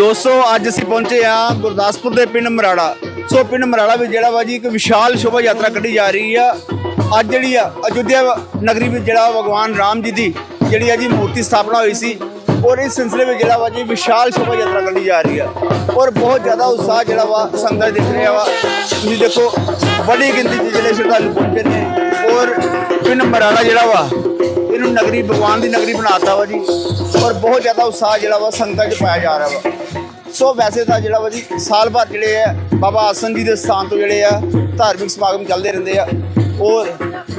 ਦੋਸਤੋ, ਅੱਜ ਅਸੀਂ ਪਹੁੰਚੇ ਆ ਗੁਰਦਾਸਪੁਰ ਦੇ ਪਿੰਡ ਮਰਾੜਾ। ਸੋ ਪਿੰਡ ਮਰਾੜਾ ਵਿੱਚ ਜਿਹੜਾ ਵਾ ਜੀ, ਇੱਕ ਵਿਸ਼ਾਲ ਸ਼ੋਭਾ ਯਾਤਰਾ ਕੱਢੀ ਜਾ ਰਹੀ ਆ। ਅੱਜ ਜਿਹੜੀ ਆ, ਅਯੁੱਧਿਆ ਨਗਰੀ ਵਿੱਚ ਜਿਹੜਾ ਭਗਵਾਨ ਰਾਮ ਜੀ ਦੀ ਜਿਹੜੀ ਆ ਜੀ ਮੂਰਤੀ ਸਥਾਪਨਾ ਹੋਈ ਸੀ, ਔਰ ਇਸ ਸਿਲਸਿਲੇ ਵਿੱਚ ਜਿਹੜਾ ਵਾ ਜੀ ਵਿਸ਼ਾਲ ਸ਼ੋਭਾ ਯਾਤਰਾ ਕੱਢੀ ਜਾ ਰਹੀ ਆ। ਔਰ ਬਹੁਤ ਜ਼ਿਆਦਾ ਉਤਸ਼ਾਹ ਜਿਹੜਾ ਵਾ ਸੰਗਤ ਦਿਖ ਰਿਹਾ ਵਾ। ਤੁਸੀਂ ਦੇਖੋ, ਵੱਡੀ ਗਿਣਤੀ 'ਚ ਜਿਹੜੇ ਸ਼ਰਧਾਲੂ ਪਹੁੰਚੇ ਨੇ। ਔਰ ਪਿੰਡ ਮਰਾੜਾ ਜਿਹੜਾ ਵਾ ਇਹਨੂੰ ਨਗਰੀ, ਭਗਵਾਨ ਦੀ ਨਗਰੀ ਬਣਾਤਾ ਵਾ ਜੀ। ਔਰ ਬਹੁਤ ਜ਼ਿਆਦਾ ਉਤਸ਼ਾਹ ਜਿਹੜਾ ਵਾ ਸੰਗਤਾਂ 'ਚ ਪਾਇਆ ਜਾ ਰਿਹਾ ਵਾ। ਸੋ ਵੈਸੇ ਤਾਂ ਜਿਹੜਾ ਵਾ ਜੀ, ਸਾਲ ਭਰ ਜਿਹੜੇ ਆ, ਬਾਬਾ ਆਸਨ ਜੀ ਦੇ ਸਥਾਨ ਤੋਂ ਜਿਹੜੇ ਆ, ਧਾਰਮਿਕ ਸਮਾਗਮ ਚੱਲਦੇ ਰਹਿੰਦੇ ਆ। ਔਰ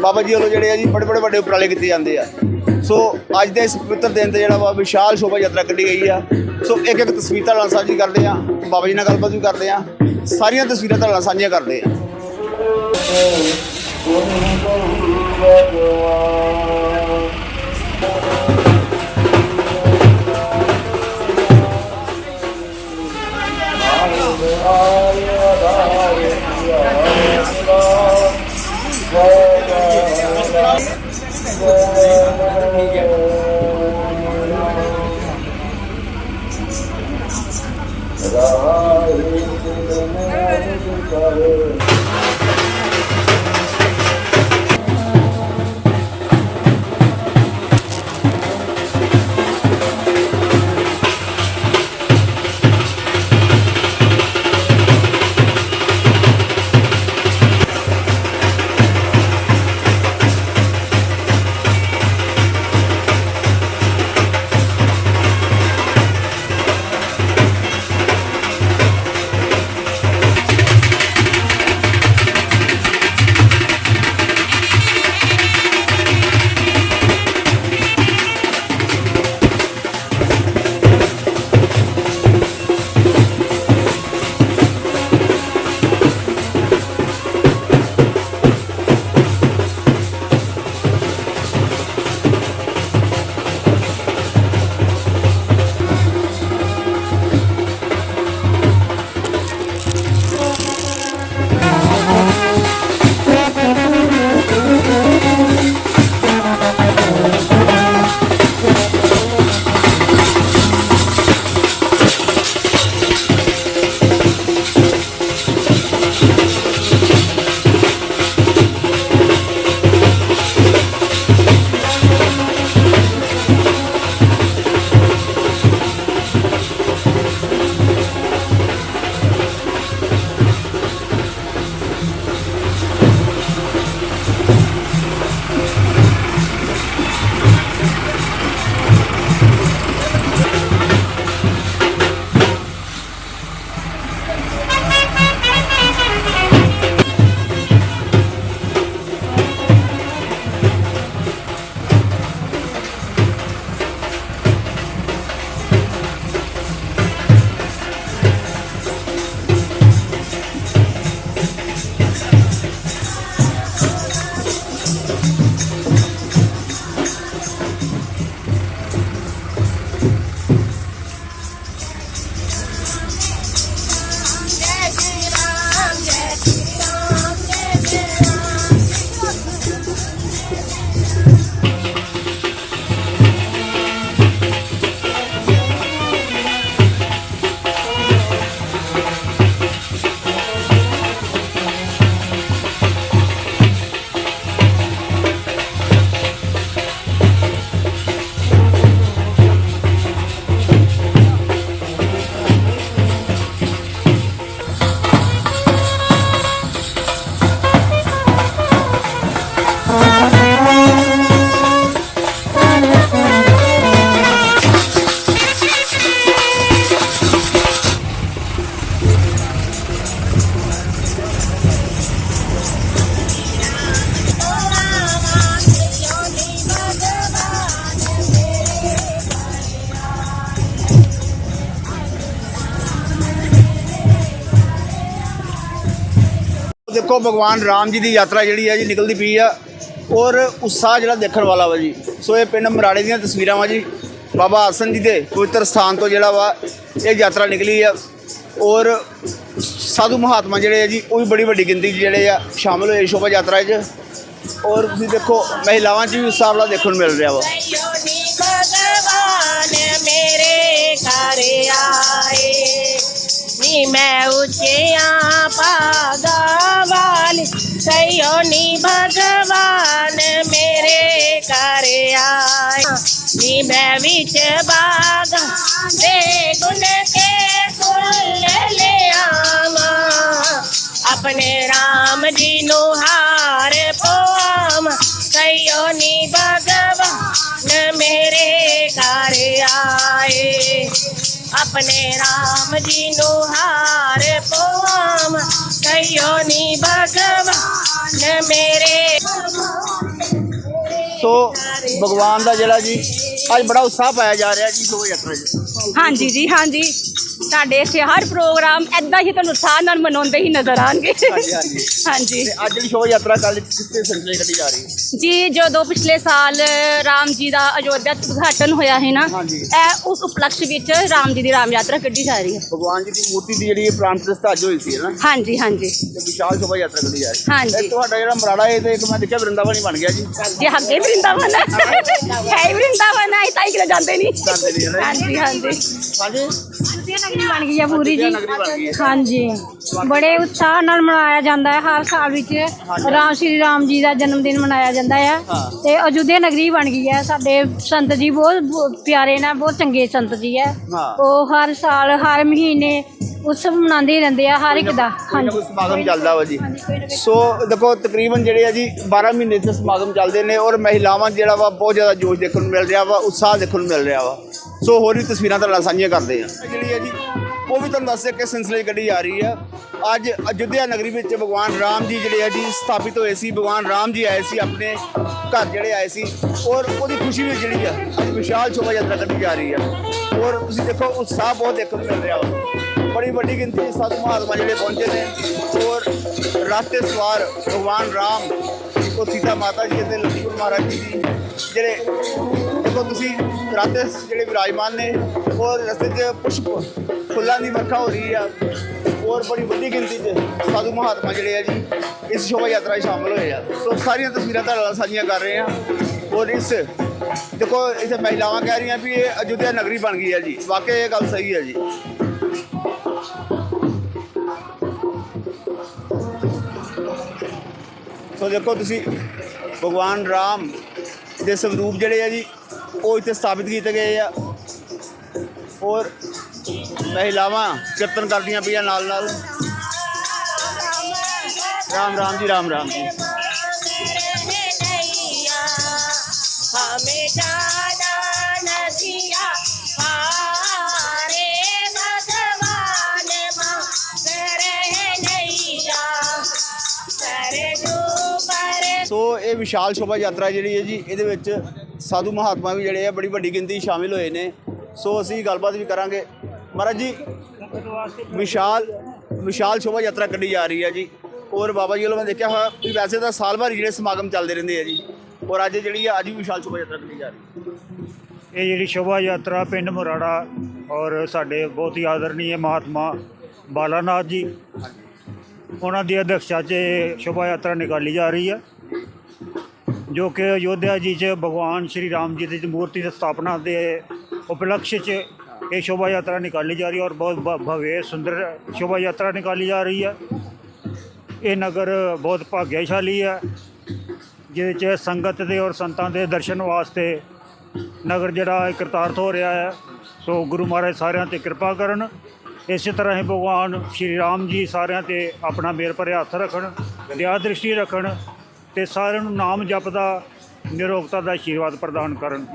ਬਾਬਾ ਜੀ ਵੱਲੋਂ ਜਿਹੜੇ ਆ ਜੀ ਬੜੇ ਬੜੇ ਵੱਡੇ ਉਪਰਾਲੇ ਕੀਤੇ ਜਾਂਦੇ ਆ। ਸੋ ਅੱਜ ਦੇ ਇਸ ਪਵਿੱਤਰ ਦਿਨ ਤੇ ਜਿਹੜਾ ਵਾ, ਵਿਸ਼ਾਲ ਸ਼ੋਭਾ ਯਾਤਰਾ ਕੱਢੀ ਗਈ ਆ। ਸੋ ਇੱਕ ਇੱਕ ਤਸਵੀਰ ਤੁਹਾਡੇ ਨਾਲ ਸਾਂਝੀ ਕਰਦੇ ਆ, ਬਾਬਾ ਜੀ ਨਾਲ ਗੱਲਬਾਤ ਵੀ ਕਰਦੇ ਆ। ਸਾਰੀਆਂ ਤਸਵੀਰਾਂ ਤੁਹਾਡੇ ਨਾਲ ਸਾਂਝੀਆਂ ਕਰਦੇ ਆ। 내가 힘든 내 눈가를 ਭਗਵਾਨ ਰਾਮ ਜੀ ਦੀ ਯਾਤਰਾ ਜਿਹੜੀ ਹੈ ਜੀ ਨਿਕਲਦੀ ਪਈ ਆ ਔਰ ਉਤਸ਼ਾਹ ਜਿਹੜਾ ਦੇਖਣ ਵਾਲਾ ਵਾ ਜੀ। ਸੋ ਇਹ ਪਿੰਡ ਮਰਾੜੇ ਦੀਆਂ ਤਸਵੀਰਾਂ ਵਾ ਜੀ। ਬਾਬਾ ਆਸਨ ਜੀ ਦੇ ਪਵਿੱਤਰ ਸਥਾਨ ਤੋਂ ਜਿਹੜਾ ਵਾ ਇਹ ਯਾਤਰਾ ਨਿਕਲੀ ਆ। ਔਰ ਸਾਧੂ ਮਹਾਤਮਾ ਜਿਹੜੇ ਆ ਜੀ, ਉਹ ਵੀ ਬੜੀ ਵੱਡੀ ਗਿਣਤੀ ਜਿਹੜੇ ਆ ਸ਼ਾਮਲ ਹੋਏ ਸ਼ੋਭਾ ਯਾਤਰਾ 'ਚ। ਔਰ ਤੁਸੀਂ ਦੇਖੋ, ਮਹਿਲਾਵਾਂ 'ਚ ਵੀ ਉਸ ਵਾਲਾ ਦੇਖਣ ਨੂੰ ਮਿਲ ਰਿਹਾ ਵਾ। आए ਉੱਚਿਆਂ ਭਾਗਾਂ ਵਾਲੀ ਸਈਓ ਨੀ ਭਗਵਾਨ ਮੇਰੇ ਘਰ ਆਏ ਨੀ ਮੈਂ ਵਿੱਚ ਬਾਗ ਦੇ ਗੁਣ ਕੇ ਫੁੱਲ ਲਿਆਵਾਂ ਆਪਣੇ ਰਾਮ ਜੀ ਨੂੰ ਹਾਰ ਪਵਾਮ ਸਈਓ ਨੀ ਭਗਵਾਨ ਮੇਰੇ ਘਰ ਆਏ ਆਪਣੇ ਰਾਮ ਜੀ ਨੂੰ ਹਾਰ ਪਵਾਮ ਸਈਓ ਨੀ ਭਗਵਾਨ ਮੇਰੇ। ਸੋ ਭਗਵਾਨ ਦਾ ਜਿਹੜਾ ਜੀ ਅੱਜ ਬੜਾ ਉਤਸ਼ਾਹ ਪਾਇਆ ਜਾ ਰਿਹਾ ਜੀ ਸ਼ੋਭਾ ਯਾਤਰਾ 'ਚ ਹਾਂਜੀ ਜੀ ਹਾਂਜੀ। ਸਾਡੇ ਇੱਥੇ ਹਰ ਪ੍ਰੋਗਰਾਮ ਐਦਾਂ ਹੀ ਤੁਹਾਨੂੰ ਉਤਸ਼ਾਹ ਨਾਲ ਮਨਾਉਂਦੇ ਹੀ ਨਜ਼ਰ ਆਣਗੇ ਹਾਂਜੀ, ਹਾਂਜੀ। ਹਾਂਜੀ। ਤੇ ਅੱਜ ਜਿਹੜੀ ਸ਼ੋਭਾ ਯਾਤਰਾ ਕੱਲ ਕਿੱਥੇ ਸੰਚੇ ਕੱਢੀ ਜਾ ਰਹੀ ਹੈ? ਜੀ ਜਦੋਂ ਪਿਛਲੇ ਸਾਲ ਰਾਮ ਜੀ ਦਾ ਅਯੋਧਿਆ 'ਚ ਉਦਘਾਟਨ ਹੋਇਆ ਹੈ ਨਾ ਹਾਂਜੀ। ਇਹ ਉਸ ਉਪਲਕਸ਼ ਵਿੱਚ ਰਾਮ ਜੀ ਦੀ ਰਾਮ ਯਾਤਰਾ ਕੱਢੀ ਜਾ ਰਹੀ ਹੈ। ਭਗਵਾਨ ਜੀ ਦੀ ਮੂਰਤੀ ਦੀ ਜਿਹੜੀ ਪ੍ਰਾਣ ਪ੍ਰਤਿਸ਼ਠਾ ਅੱਜ ਹੋਈ ਸੀ ਨਾ? ਹਾਂਜੀ ਹਾਂਜੀ। ਤੇ ਵਿਸ਼ਾਲ ਸ਼ੋਭਾ ਯਾਤਰਾ ਕੱਢੀ ਜਾ ਰਹੀ ਹੈ। ਹਾਂਜੀ। ਇਹ ਤੁਹਾਡਾ ਜਿਹੜਾ ਮਰਾੜਾ ਇਹ ਤੇ ਇੱਕ ਮੈਂ ਦੇਖਿਆ ਵਰਿੰਦਾਵਨ ਹੀ ਬਣ ਗਿਆ ਜੀ। ਜੀ ਅੱਗੇ ਵਰਿੰਦਾਵਨ ਹੈ ਹੈ ਹੀ ਵਰਿੰਦਾਵਨ ਹੈ ਤਾਂ ਹੀ ਕਿਤੇ ਜਾਂਦੇ ਨਹੀਂ। ਜਾਂਦੇ ਨਹੀਂ, ਹੈ ਨਾ? ਹਾਂਜੀ ਹਾਂਜੀ। ਹਾਂਜੀ? ਨਗਰੀ ਬਣ ਗਈ ਹੈ ਪੂਰੀ ਜੀ। ਨਗਰੀ ਬਣ ਗਈ ਹੈ। ਹਾਂਜੀ। ਬੜੇ ਉਤਸ਼ਾਹ ਨਾਲ ਮਨਾਇਆ ਜਾਂਦਾ ਹੈ ਹਰ ਸਾਲ ਵਿੱਚ ਰਾਮ ਸ਼੍ਰੀ ਰਾਮ ਜੀ ਦਾ ਜਨਮ ਦਿਨ ਮਨਾਇਆ ਜਾਂਦਾ ਹੈ ਹਾਂ। ਤੇ ਅਯੁੱਧਿਆ ਨਗਰੀ ਬਣ ਗਈ ਹੈ ਸਾਡੇ ਸੰਤ ਜੀ ਬਹੁਤ ਪਿਆਰੇ ਨੇ ਬਹੁਤ ਚੰਗੇ ਸੰਤ ਜੀ ਹੈ। ਉਹ ਹਰ ਸਾਲ ਹਰ ਮਹੀਨੇ ਉਤਸਵ ਮਨਾਉਂਦੇ ਰਹਿੰਦੇ ਆ ਹਰ ਇੱਕ ਦਾ। ਸਮਾਗਮ ਚੱਲਦਾ ਵਾ ਜੀ। ਸੋ ਦੇਖੋ ਤਕਰੀਬਨ ਜਿਹੜੇ ਆ ਜੀ 12 ਮਹੀਨੇ ਤੋਂ ਸਮਾਗਮ ਚੱਲਦੇ ਨੇ ਔਰ ਮਹਿਲਾਵਾਂ ਜਿਹੜਾ ਵਾ ਬਹੁਤ ਜ਼ਿਆਦਾ ਜੋਸ਼ ਦੇਖਣ ਨੂੰ ਮਿਲ ਰਿਹਾ ਵਾ ਉਤਸ਼ਾਹ ਦੇਖਣ ਨੂੰ ਮਿਲ ਰਿਹਾ ਵਾ। ਸੋ ਹੋਰ ਵੀ ਤਸਵੀਰਾਂ ਤੁਹਾਡੇ ਨਾਲ ਸਾਂਝੀਆਂ ਕਰਦੇ ਆ ਜਿਹੜੀ ਹੈ ਜੀ ਉਹ ਵੀ ਤੁਹਾਨੂੰ ਦੱਸਿਆ ਕਿ ਸਿਲਸਿਲੇ 'ਚ ਕੱਢੀ ਜਾ ਰਹੀ ਆ ਅੱਜ ਅਯੁੱਧਿਆ ਨਗਰੀ ਵਿੱਚ ਭਗਵਾਨ ਰਾਮ ਜੀ ਜਿਹੜੇ ਆ ਜੀ ਸਥਾਪਿਤ ਹੋਏ ਸੀ। ਭਗਵਾਨ ਰਾਮ ਜੀ ਆਏ ਸੀ, ਆਪਣੇ ਘਰ ਜਿਹੜੇ ਆਏ ਸੀ। ਔਰ ਉਹਦੀ ਖੁਸ਼ੀ ਵਿੱਚ ਜਿਹੜੀ ਆ, ਅੱਜ ਵਿਸ਼ਾਲ ਸ਼ੋਭਾ ਯਾਤਰਾ ਕੱਢੀ ਜਾ ਰਹੀ ਆ। ਔਰ ਤੁਸੀਂ ਦੇਖੋ, ਉਤਸ਼ਾਹ ਬਹੁਤ ਦੇਖਣ ਨੂੰ ਮਿਲ ਰਿਹਾ ਵਾ। ਬੜੀ ਵੱਡੀ ਗਿਣਤੀ ਵਿੱਚ ਸਾਧੂ ਮਹਾਤਮਾ ਜਿਹੜੇ ਪਹੁੰਚੇ ਨੇ। ਔਰ ਰਾਤੇ ਸਵਾਰ ਭਗਵਾਨ ਰਾਮ, ਉਹ ਸੀਤਾ ਮਾਤਾ ਜੀ ਅਤੇ ਲక్ష్ਮਣ ਮਹਾਰਾਜ ਜੀ ਦੀ ਜਿਹੜੇ ਦੇਖੋ ਤੁਸੀਂ ਰਾਤੇ ਜਿਹੜੇ ਵਿਰਾਜਮਾਨ ਨੇ ਔਰ ਰਸਤੇ 'ਚ ਪੁਸ਼ਪ ਫੁੱਲਾਂ ਦੀ ਵਰਖਾ ਹੋ ਰਹੀ ਆ ਔਰ ਬੜੀ ਵੱਡੀ ਗਿਣਤੀ 'ਚ ਸਾਧੂ ਮਹਾਤਮਾ ਜਿਹੜੇ ਆ ਜੀ, ਇਸ ਸ਼ੋਭਾ ਯਾਤਰਾ 'ਚ ਸ਼ਾਮਲ ਹੋਏ ਆ। ਸੋ ਸਾਰੀਆਂ ਤਸਵੀਰਾਂ ਤੁਹਾਡੇ ਨਾਲ ਸਾਂਝੀਆਂ ਕਰ ਰਹੇ ਆ ਔਰ ਇਸ, ਦੇਖੋ, ਇੱਥੇ ਮਹਿਲਾਵਾਂ ਕਹਿ ਰਹੀਆਂ ਵੀ ਇਹ ਅਯੁੱਧਿਆ ਨਗਰੀ ਬਣ ਗਈ ਹੈ ਜੀ। ਵਾਕਈ ਇਹ ਗੱਲ ਸਹੀ ਹੈ ਜੀ। ਸੋ ਦੇਖੋ ਤੁਸੀਂ, ਭਗਵਾਨ ਰਾਮ ਦੇ ਸਰੂਪ ਜਿਹੜੇ ਆ ਜੀ ਉਹ ਇੱਥੇ ਸਥਾਪਿਤ ਕੀਤੇ ਗਏ ਆ। ਔਰ ਮਹਿਲਾਵਾਂ ਕੀਰਤਨ ਕਰਦੀਆਂ ਪਈਆਂ ਨਾਲ ਨਾਲ। ਰਾਮ ਰਾਮ ਜੀ, ਰਾਮ ਰਾਮ ਜੀ। ਸੋ ਇਹ ਵਿਸ਼ਾਲ ਸ਼ੋਭਾ ਯਾਤਰਾ ਜਿਹੜੀ ਹੈ ਜੀ, ਇਹਦੇ ਵਿੱਚ ਸਾਧੂ ਮਹਾਤਮਾ ਵੀ ਜਿਹੜੇ ਆ ਬੜੀ ਵੱਡੀ ਗਿਣਤੀ 'ਚ ਸ਼ਾਮਿਲ ਹੋਏ ਨੇ। ਸੋ ਅਸੀਂ ਗੱਲਬਾਤ ਵੀ ਕਰਾਂਗੇ। ਮਹਾਰਾਜ ਜੀ, ਵਿਸ਼ਾਲ ਵਿਸ਼ਾਲ ਸ਼ੋਭਾ ਯਾਤਰਾ ਕੱਢੀ ਜਾ ਰਹੀ ਹੈ ਜੀ। ਔਰ ਬਾਬਾ ਜੀ ਵੱਲੋਂ ਮੈਂ ਦੇਖਿਆ ਹੋਇਆ ਵੀ ਵੈਸੇ ਤਾਂ ਸਾਲ ਭਰ ਜਿਹੜੇ ਸਮਾਗਮ ਚੱਲਦੇ ਰਹਿੰਦੇ ਆ ਜੀ। ਔਰ ਅੱਜ ਜਿਹੜੀ ਆ, ਅੱਜ ਵੀ ਵਿਸ਼ਾਲ ਸ਼ੋਭਾ ਯਾਤਰਾ ਕੱਢੀ ਜਾ ਰਹੀ ਹੈ। ਇਹ ਜਿਹੜੀ ਸ਼ੋਭਾ ਯਾਤਰਾ ਪਿੰਡ ਮੁਰਾੜਾ ਔਰ ਸਾਡੇ ਬਹੁਤ ਹੀ ਆਦਰਨੀय ਮਹਾਤਮਾ ਬਾਲਾਨਾਥ ਜੀ, ਉਹਨਾਂ ਦੀ ਅਧਿਕਸ਼ਤਾ 'ਚ ਇਹ ਸ਼ੋਭਾ ਯਾਤਰਾ ਨਿਕਾਲੀ ਜਾ ਰਹੀ ਹੈ। ਜੋ ਕਿ ਅਯੋਧਿਆ ਜੀ 'ਚ ਭਗਵਾਨ ਸ਼੍ਰੀ ਰਾਮ ਜੀ ਦੀ ਮੂਰਤੀ ਦੀ ਸਥਾਪਨਾ ਦੇ ਉਪਲਕਸ਼ 'ਚ ਇਹ ਸ਼ੋਭਾ ਯਾਤਰਾ ਨਿਕਾਲੀ ਜਾ ਰਹੀ ਹੈ ਔਰ ਬਹੁਤ ਭ- ਸੁੰਦਰ ਸ਼ੋਭਾ ਯਾਤਰਾ ਨਿਕਾਲੀ ਜਾ ਰਹੀ ਹੈ। ਇਹ ਨਗਰ ਬਹੁਤ ਭਾਗਿਆਸ਼ਾਲੀ ਹੈ, ਜਿਹਦੇ 'ਚ ਸੰਗਤ ਦੇ ਔਰ ਸੰਤਾਂ ਦੇ ਦਰਸ਼ਨ ਵਾਸਤੇ ਨਗਰ ਜਿਹੜਾ ਕਰਤਾਰਥ ਹੋ ਰਿਹਾ ਹੈ। ਸੋ ਗੁਰੂ ਮਹਾਰਾਜ ਸਾਰਿਆਂ ਤੇ ਕਿਰਪਾ ਕਰਨ, ਇਸੇ ਤਰ੍ਹਾਂ ਹੀ ਭਗਵਾਨ ਸ਼੍ਰੀ ਰਾਮ ਜੀ ਸਾਰਿਆਂ ਤੇ ਆਪਣਾ ਮੇਰ ਭਰਿਆ ਹੱਥ ਰੱਖਣ, ਦਇਆ ਦ੍ਰਿਸ਼ਟੀ ਰੱਖਣ ਤੇ ਸਾਰਿਆਂ ਨੂੰ ਨਾਮ ਜਪਦਾ ਨਿਰੋਗਤਾ ਦਾ ਆਸ਼ੀਰਵਾਦ ਪ੍ਰਦਾਨ ਕਰਨ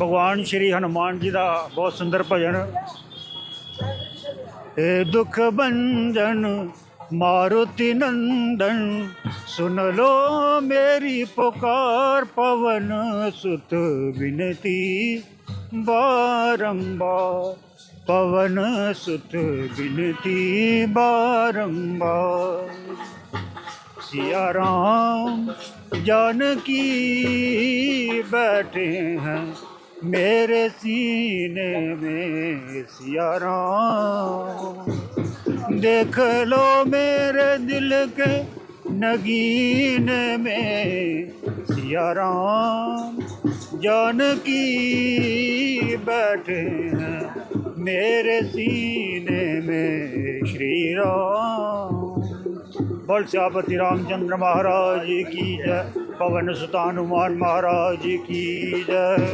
ਭਗਵਾਨ ਸ਼੍ਰੀ ਹਨੂਮਾਨ ਜੀ ਦਾ ਬਹੁਤ ਸੁੰਦਰ ਭਜਨ हे दुख भंजन मारुति नंदन सुन लो मेरी पुकार पवन सुत विनती बारंबार पवन सुत विनती बारंबार सिया राम जानकी बैठे हैं मेरे सीने में सिया राम देख लो मेरे दिल के नगीन में सिया राम जानकी बैठे हैं मेरे सीने में श्री राम बोल श्यापति रामचंद्र महाराज की जय पवन सुत हनुमान महाराज की जय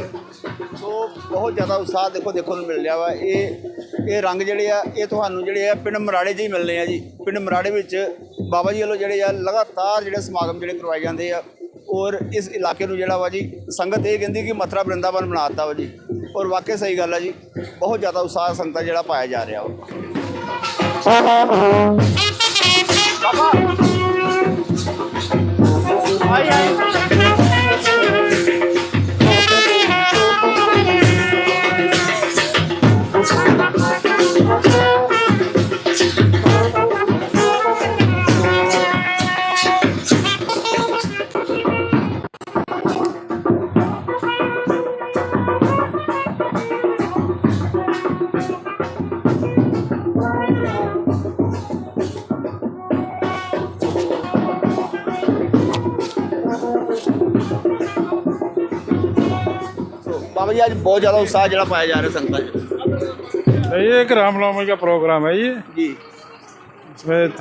ਸੋ ਬਹੁਤ ਜ਼ਿਆਦਾ ਉਤਸ਼ਾਹ ਦੇਖੋ ਦੇਖਣ ਨੂੰ ਮਿਲ ਰਿਹਾ ਵਾ ਇਹ ਇਹ ਰੰਗ ਜਿਹੜੇ ਆ ਇਹ ਤੁਹਾਨੂੰ ਜਿਹੜੇ ਆ ਪਿੰਡ ਮਰਾੜੇ 'ਚ ਹੀ ਮਿਲਨੇ ਆ ਜੀ ਪਿੰਡ ਮਰਾੜੇ ਵਿੱਚ ਬਾਬਾ ਜੀ ਵੱਲੋਂ ਜਿਹੜੇ ਆ ਲਗਾਤਾਰ ਜਿਹੜੇ ਸਮਾਗਮ ਜਿਹੜੇ ਕਰਵਾਏ ਜਾਂਦੇ ਆ ਔਰ ਇਸ ਇਲਾਕੇ ਨੂੰ ਜਿਹੜਾ ਵਾ ਜੀ ਸੰਗਤ ਇਹ ਕਹਿੰਦੀ ਕਿ ਮਥੁਰਾ ਬ੍ਰਿੰਦਾਵਨ ਬਣਾਤਾ ਵਾ ਜੀ ਔਰ ਵਾਕਿਆ ਸਹੀ ਗੱਲ ਆ ਜੀ ਬਹੁਤ ਜ਼ਿਆਦਾ ਉਤਸ਼ਾਹ ਸੰਗਤਾਂ ਜਿਹੜਾ ਪਾਇਆ ਜਾ ਰਿਹਾ ਵਾ ਸੋ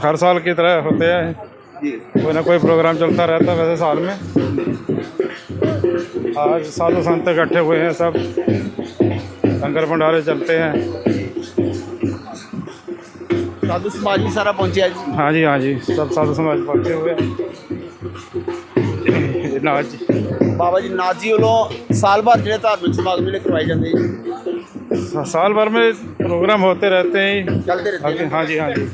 हर साल की तरह होते हैं। कोई ना कोई प्रोग्राम चलता रहता है वैसे साल में। आज साधु संत इकट्ठे हुए हैं सब। लंगर भंडारे चलते हैं। साधु समाज भी सारा पहुँचे आज। हाँ जी हाँ जी सब साधु समाज पहुँचे हुए हैं। ਬਾਬਾ ਜੀ ਨਾਥ ਜੀ ਵੱਲੋਂ ਸਾਲ ਭਰ ਜਿਹੜੇ ਧਾਰਮਿਕ ਸਮਾਗਮ ਜਿਹੜੇ ਕਰਵਾਏ ਜਾਂਦੇ ਜੀ साल भर में प्रोग्राम होते रहते हैं ਚੱਲਦੇ ਰਹਿੰਦੇ आगे ਨੇ हाँ जी हाँ जी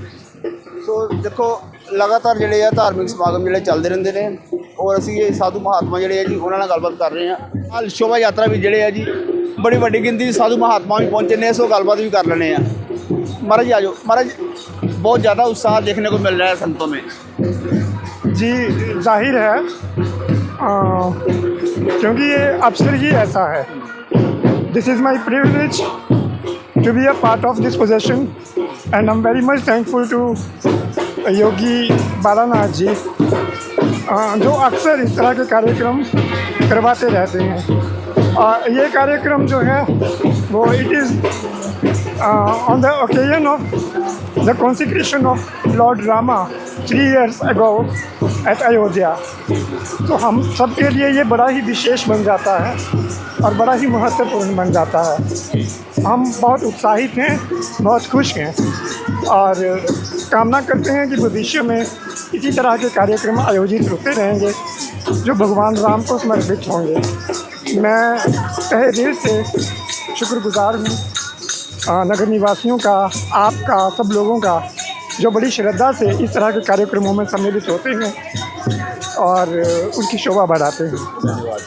ਸੋ ਦੇਖੋ ਲਗਾਤਾਰ ਜਿਹੜੇ ਆ ਧਾਰਮਿਕ ਸਮਾਗਮ ਜਿਹੜੇ ਚੱਲਦੇ ਰਹਿੰਦੇ ਨੇ ਔਰ ਅਸੀਂ ਇਹ ਸਾਧੂ ਮਹਾਤਮਾ ਜਿਹੜੇ ਆ ਜੀ ਉਹਨਾਂ ਨਾਲ ਗੱਲਬਾਤ ਕਰ ਰਹੇ ਹਾਂ ਆ ਸ਼ੋਭਾ ਯਾਤਰਾ ਵੀ ਜਿਹੜੇ ਆ ਜੀ ਬੜੀ ਵੱਡੀ ਗਿਣਤੀ 'ਚ ਸਾਧੂ ਮਹਾਤਮਾ ਵੀ ਪਹੁੰਚੇ ਨੇ ਸੋ ਗੱਲਬਾਤ ਵੀ ਕਰ ਲੈਣੇ ਆ ਮਹਾਰਾਜ ਜੀ ਆਜੋ ਮਹਾਰਾਜ ਬਹੁਤ ਜ਼ਿਆਦਾ उत्साह देखने को मिल रहा है संतों में जी जाहिर है आ, क्योंकि ये अवसर ही ऐसा है। This is my privilege to be a part of this position and I am very much thankful to Yogi Balanath ji जो अक्सर इस तरह के कार्यक्रम करवाते रहते हैं। और ये कार्यक्रम जो है, वो it is on the occasion of the consecration of lord Rama three years ago at Ayodhya तो हम सब के लिए ये बड़ा ही विशेष बन जाता है और बड़ा ही महत्वपूर्ण बन जाता है। हम बहुत उत्साहित हैं, बहुत खुश हैं और कामना करते हैं कि भविष्य में इसी तरह के कार्यक्रम आयोजित होते रहेंगे जो भगवान राम को समर्पित होंगे। मैं तहे दिल से शुक्रगुजार हूँ नगर निवासियों का, आपका, सब लोगों का जो बड़ी श्रद्धा से इस तरह के कार्यक्रमों में सम्मिलित होते हैं और अ, उनकी शोभा बढ़ाते हैं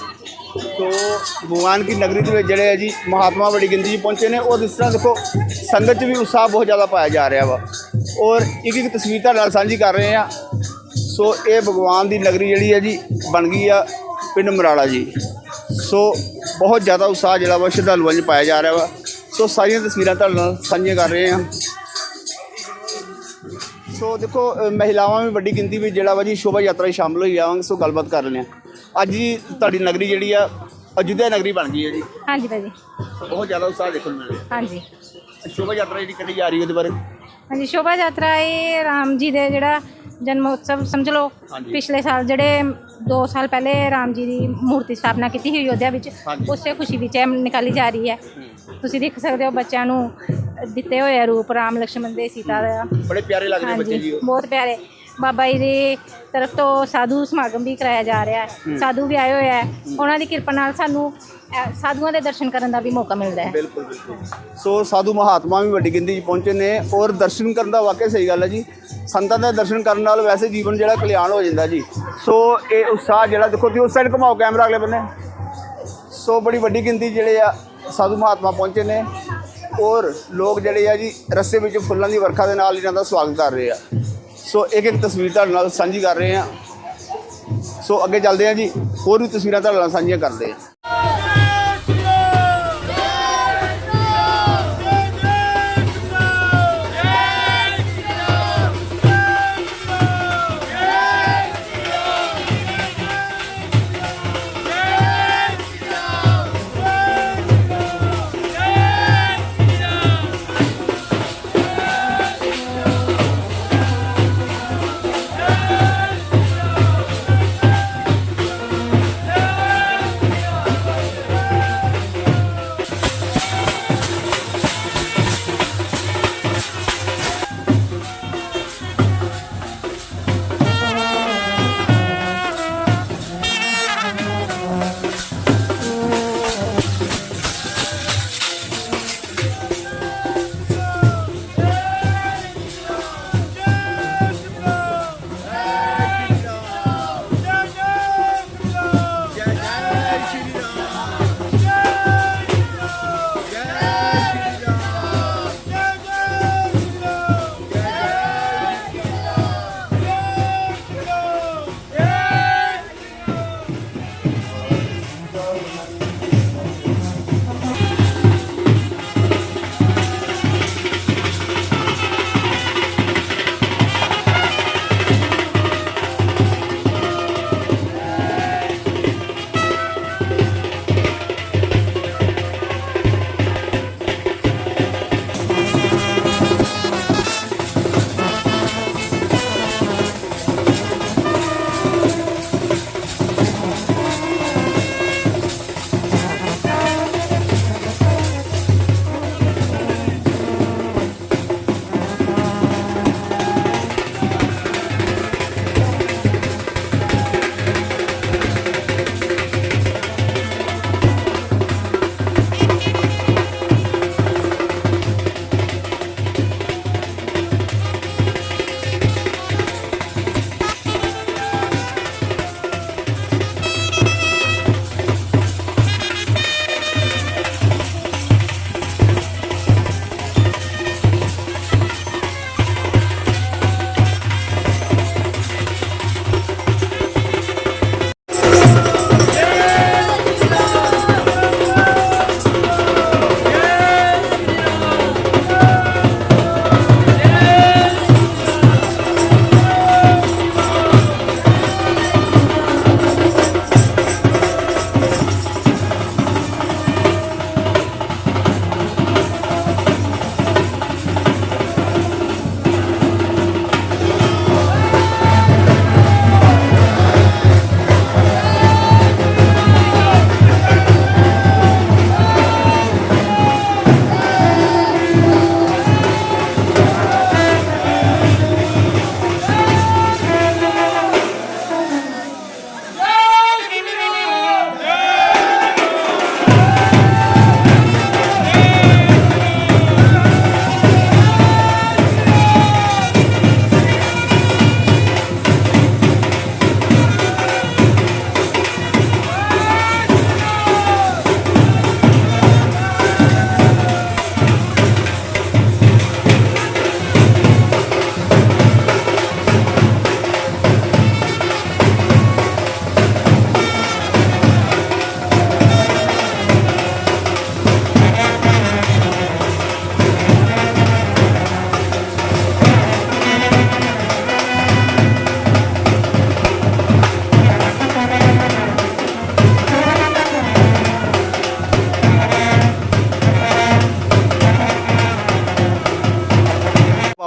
ਸੋ ਭਗਵਾਨ ਕੀ ਨਗਰੀ ਦੇ ਵਿੱਚ ਜਿਹੜੇ ਆ ਜੀ ਮਹਾਤਮਾ ਬੜੀ ਗਿਣਤੀ 'ਚ ਪਹੁੰਚੇ ਨੇ ਔਰ ਇਸ ਤਰ੍ਹਾਂ ਦੇਖੋ ਸੰਗਤ 'ਚ ਵੀ ਉਤਸ਼ਾਹ ਬਹੁਤ ਜ਼ਿਆਦਾ ਪਾਇਆ ਜਾ ਰਿਹਾ ਵਾ ਔਰ ਇੱਕ ਇੱਕ ਤਸਵੀਰ ਤੁਹਾਡੇ ਨਾਲ ਸਾਂਝੀ ਕਰ ਰਹੇ ਆ ਸੋ ਇਹ ਭਗਵਾਨ ਦੀ ਨਗਰੀ ਜਿਹੜੀ ਹੈ ਜੀ ਬਣ ਗਈ ਆ ਪਿੰਡ ਮਰਾੜਾ ਜੀ ਸੋ ਬਹੁਤ ਜ਼ਿਆਦਾ ਉਤਸ਼ਾਹ ਜਿਹੜਾ ਵਾ ਸ਼ਰਧਾਲੂਆਂ 'ਚ ਪਾਇਆ ਜਾ ਰਿਹਾ ਵਾ ਸੋ ਸਾਰੀਆਂ ਤਸਵੀਰਾਂ ਤੁਹਾਡੇ ਨਾਲ ਸਾਂਝੀਆਂ ਕਰ ਰਹੇ ਆ ਸੋ ਦੇਖੋ ਅ, ਮਹਿਲਾਵਾਂ ਵੀ ਵੱਡੀ ਗਿਣਤੀ ਵਿੱਚ ਜਿਹੜਾ ਵਾ ਜੀ ਸ਼ੋਭਾ ਯਾਤਰਾ 'ਚ ਸ਼ਾਮਲ ਹੋਈ ਆਵਾਂਗੇ ਸੋ ਗੱਲਬਾਤ ਕਰ ਲੈਂਦੇ ਆ ਅੱਜ ਜੀ ਤੁਹਾਡੀ ਨਗਰੀ ਜਿਹੜੀ ਆ ਅਯੁੱਧਿਆ ਨਗਰੀ ਬਣ ਗਈ ਹੈ ਜੀ। ਹਾਂਜੀ ਭਾਜੀ। ਬਹੁਤ ਜ਼ਿਆਦਾ ਉਤਸ਼ਾਹ ਦੇਖਣ ਨੂੰ ਮਿਲ ਰਿਹਾ। ਹਾਂਜੀ। ਸ਼ੋਭਾ ਯਾਤਰਾ ਜਿਹੜੀ ਕੱਢੀ ਜਾ ਰਹੀ ਹੈ ਉਹਦੇ ਬਾਰੇ। ਹਾਂਜੀ ਸ਼ੋਭਾ ਯਾਤਰਾ ਇਹ ਰਾਮ ਜੀ ਦੇ ਜਿਹੜਾ ਜਨਮ ਉਤਸਵ ਸਮਝ ਲਓ ਹਾਂਜੀ। ਪਿਛਲੇ ਸਾਲ ਜਿਹੜੇ 2 ਸਾਲ ਪਹਿਲੇ ਰਾਮ ਜੀ ਦੀ ਮੂਰਤੀ ਸਥਾਪਨਾ ਕੀਤੀ ਸੀ ਅਯੋਧਿਆ ਵਿੱਚ ਹਾਂਜੀ। ਉਸੇ ਖੁਸ਼ੀ ਵਿੱਚ ਇਹ ਨਿਕਾਲੀ ਜਾ ਰਹੀ ਹੈ। ਤੁਸੀਂ ਦੇਖ ਸਕਦੇ ਹੋ ਬੱਚਿਆਂ ਨੂੰ ਦਿੱਤੇ ਹੋਏ ਆ ਰੂਪ ਰਾਮ ਲక్ష్మణ ਦੇ ਸੀਤਾ ਦਾ। ਬੜੇ ਪਿਆਰੇ ਲੱਗਦੇ ਬੱਚੇ ਜੀ ਬਹੁਤ ਪਿਆਰੇ। ਬਾਬਾ ਜੀ ਦੀ ਤਰਫ ਤੋਂ ਸਾਧੂ ਸਮਾਗਮ ਵੀ ਕਰਾਇਆ ਜਾ ਰਿਹਾ ਹੈ। ਸਾਧੂ ਵੀ ਆਏ ਹੋਏ ਆ। ਉਹਨਾਂ ਦੀ ਕਿਰਪਾ ਨਾਲ ਸਾਨੂੰ ਸਾਧੂਆਂ ਦੇ ਦਰਸ਼ਨ ਕਰਨ ਦਾ ਵੀ ਮੌਕਾ ਮਿਲਦਾ ਹੈ। ਬਿਲਕੁਲ ਬਿਲਕੁਲ। ਸੋ ਸਾਧੂ ਮਹਾਤਮਾ ਵੀ ਵੱਡੀ ਗਿਣਤੀ 'ਚ ਪਹੁੰਚੇ ਨੇ ਔਰ ਦਰਸ਼ਨ ਕਰਨ ਦਾ ਵਾਕਿਆ ਸਹੀ ਗੱਲ ਹੈ ਜੀ। ਸੰਤਾਂ ਦੇ ਦਰਸ਼ਨ ਕਰਨ ਨਾਲ ਵੈਸੇ ਜੀਵਨ ਜਿਹੜਾ ਕਲਿਆਣ ਹੋ ਜਾਂਦਾ ਜੀ। ਸੋ ਇਹ ਉਤਸ਼ਾਹ ਜਿਹੜਾ ਦੇਖੋ ਤੁਸੀਂ ਉਸ ਸਾਈਡ ਘੁਮਾਓ ਕੈਮਰਾ ਅਗਲੇ ਬੰਨੇ। ਸੋ ਬੜੀ ਵੱਡੀ ਗਿਣਤੀ ਜਿਹੜੇ ਆ ਸਾਧੂ ਮਹਾਤਮਾ ਪਹੁੰਚੇ ਨੇ। ਔਰ ਲੋਕ ਜਿਹੜੇ ਆ ਜੀ, ਰਸਤੇ ਵਿੱਚ ਫੁੱਲਾਂ ਦੀ ਵਰਖਾ ਦੇ ਨਾਲ ਇਹਨਾਂ ਦਾ ਸਵਾਗਤ ਕਰ ਰਹੇ ਆ। ਸੋ ਇੱਕ ਇੱਕ ਤਸਵੀਰ ਤੁਹਾਡੇ ਨਾਲ ਸਾਂਝੀ ਕਰ ਰਹੇ ਆ। ਸੋ ਅੱਗੇ ਚੱਲਦੇ ਆ ਜੀ, ਹੋਰ ਵੀ ਤਸਵੀਰਾਂ ਤੁਹਾਡੇ ਨਾਲ ਸਾਂਝੀਆਂ ਕਰਦੇ ਆ।